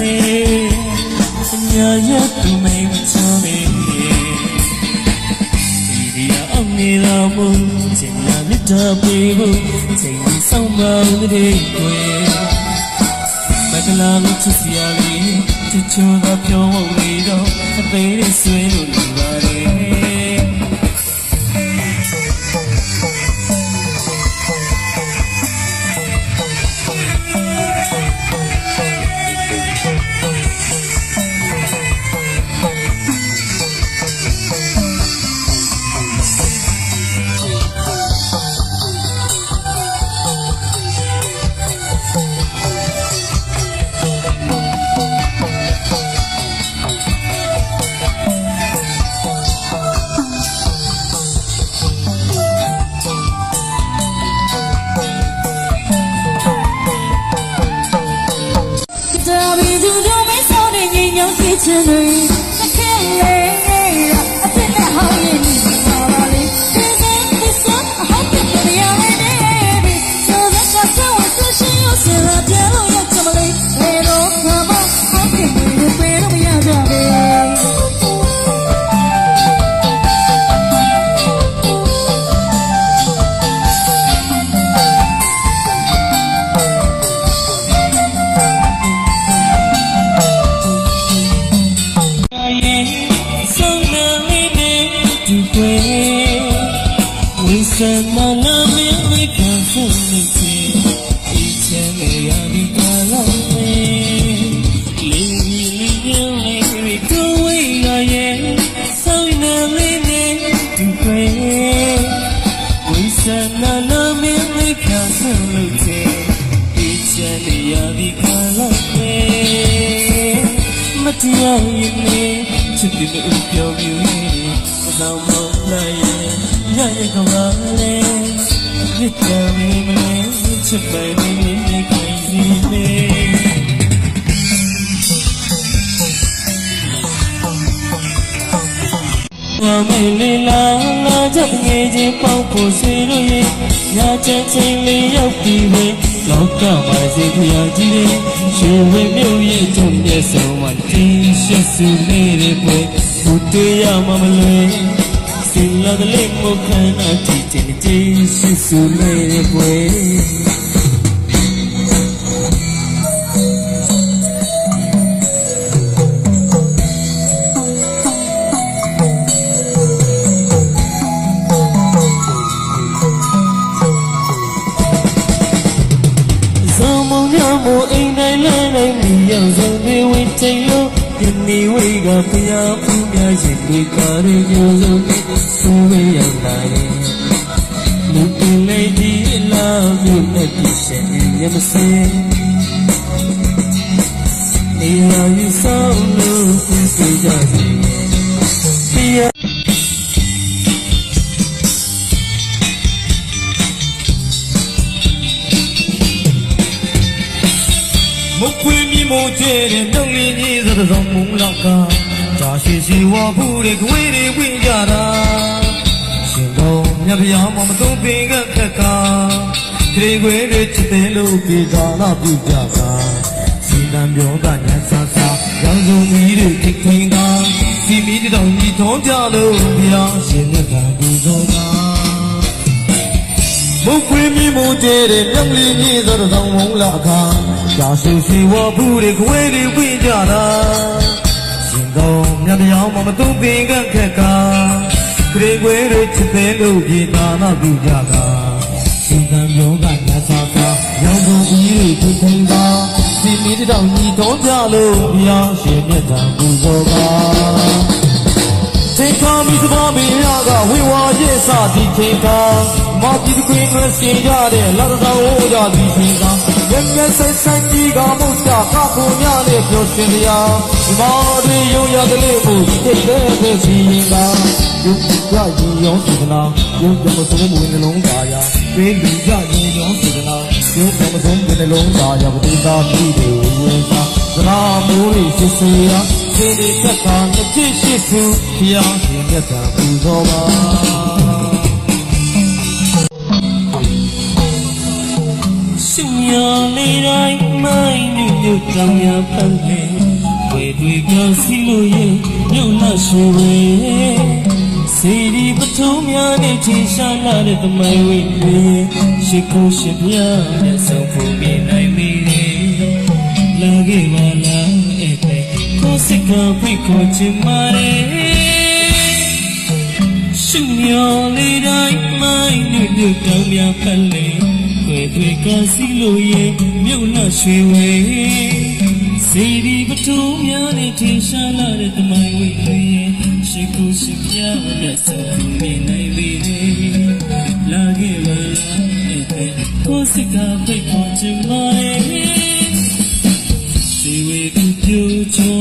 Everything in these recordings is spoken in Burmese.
လေညာရတူမိတ်ချောမေဒီရအောင်နေတော်မူချိန်လာမြတ်တော်ပေးဖို့ချိန်ကြီးဆောင်ပါတဲ့ကိုယ်မကလာလို့ချစ်စရာလေးချစ်ချောသာပြောဖို့လေတော့အသေးလေးဆွေးလို့နေပါလေ င်ညော ဝိစမနာမင်းဝိခံဆုံးနေချေဒီချမ်းရရဒီကလာပဲလေးလေးလေးလေးလေးကိုဝိရရဲ့ဆုံးနလေးနဲ့ဒီကွယ်ဝိစမနာမင်းဝိခံဆုံးလို့ချေဒီချမ်းရရဒီကလာပဲမတရားရ င်လေချစ်တယ်လို့ပြောပြရင်မဆောင်မလိုက်ရင်ညရကမလေးမြစ်တယ်မလေးချစ်ပိုင်နေနေခိုင်းစီနေဝမေလေးလာလာချက်ငယ်ချင်းပေါက်ဖို့စီလို့ရင်ညချက်ချင်းလေးရောက်ပြီးပဲ လောကမှာစိတ်ဖျားကြီးတယ်ရှင်ဝေမြို့ရဲ့ကျုံရဲ့ဆုံးမတင်းရှက်စုနေတဲ့ပွဲဘူတေးရမမလွယ်စင်လာတဲ့လေးမခံအတီးချင်းတင်းရှက်စုနေတဲ့ပွဲဇုံ တိုင်းမြည်ရောက်စုံတွေဝိတိတ်လို့ယနေ့ဝိကဖျားဖူးများရှင်တွေကားရကြစုံတွေစူဝေးရောက်လာရင်လူပင်လေးကြီးလာမြို့နဲ့ပြရှင်ရမစင်နေရာယူဆောင်လို့ပြေးကြစီပြရမုတ်ခွေမြင့်မို့ကျဲတဲ့နှုတ်လေးကြီးသတဲ့ဆောင်မုံလော က်ကကြာရှိရှိဝါဖူးတွေခွေးတွေဝင်ကြတာရှင်တော်မြတ်ဗျာမမသုံးပင်ကခက်ကခရီးခွေးတွေချစ်တယ်လို့ပြေသာနာပြုကြတာစီတံပြောကညဆာဆာရောင်စုံကြီးတွေထိတ်ထိန်တာစီမီတောင်ကြီးထုံးကြလို့ဗျာရှင်မြတ်ကပူဇော်တာမုတ်ခွေးမြင့်မို့ကျဲတဲ့မြောက်လေးကြီးသောတောင်မုံလာအခါ ကြာဆူစီဝဖူးတွေခွေးတွေဝင်ကြတာရှင်တော်မြတ်ပြောင်းမမတုံးပင်ကခက်ကခရီးခွေးတွေချစ်တယ်လို့ပြေသာနာပြုကြတာရှင်သံယောကညသာသာရောင်ကုန်ကြီးတွေထိထိန်သာစီမီတောင်ကြီးတော်ကြလို့ဘုရားရှင်မြတ်တံပူဇော်ပါချိန်ခါမီစပါမင်းရကဝေဝါရဲ့စသည်ချိန်ခါမာတိတကွင်းွယ်စင်ကြတဲ့လာတော်ဟောကြသည်ချိန်ခါ ရမျက်ဆက်ဆက်ကြီးကမုတ်တာကဖို့ညနဲ့ပြောရှင်တရားဒီမာတွေရုံရကလေးမှုတိတ်တဲ့တဲ့စီရင်ကယုတ်ကြရင်ရောစေတနာယုတ်ကြမဆုံးမဝင်နှလုံးသားရာတွေးလူကြရင်ရောစေတနာယုတ်ကြမဆုံးဝင်နှလုံးသားရာပတိသာပြီတွေဝင်သာသနာမိုးလေးစစ်စေရာဒီဒီသက်ကတစ်ချစ်ရှိစုဘုရားရှင်မြတ်တာပူဇော်ပါ ရှင်ရလေးတိုင်းမိုင်းနေမြို့တောင်များဖန်လေဝေတွေကစီလို့ရဲ့မြို့လရှိဝေစီဒီပထုံးများနဲ့ထင်ရှားလာတဲ့သမိုင်းဝိတွေရှိခိုးရှိပြတဲ့ဆုံးဖို့မြင်နိုင်ပြီလာခဲ့ပါလားအဲ့တဲ့ကိုယ်စိတ်ကဖိတ်ခေါ်ချင်ပါတယ်ရှင်မျောလေးတိုင်းမိုင်းညွတ်ညွတ်တောင်းများဖက်လေွယ် တွေကစီလို့ရဲ့မြို့လရွှေဝေစီဒီပထုံးများနဲ့ထင်ရှားလာတဲ့တမိုင်းဝေတွေရဲ့ရှိကိုရှိပြတဲ့ဆုံးမြင်နိုင်ပြီလာခဲ့ပါလားအဲ့ဒါကိုယ်စကားဖိတ်ခေါ်ချင်ပါရဲ့စီဝေကူပြိုချုံ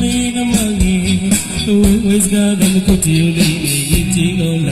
လေးနမငယ်ဝေဝေစကားကမကုတီလေးရေးကြည့်လို့လာတ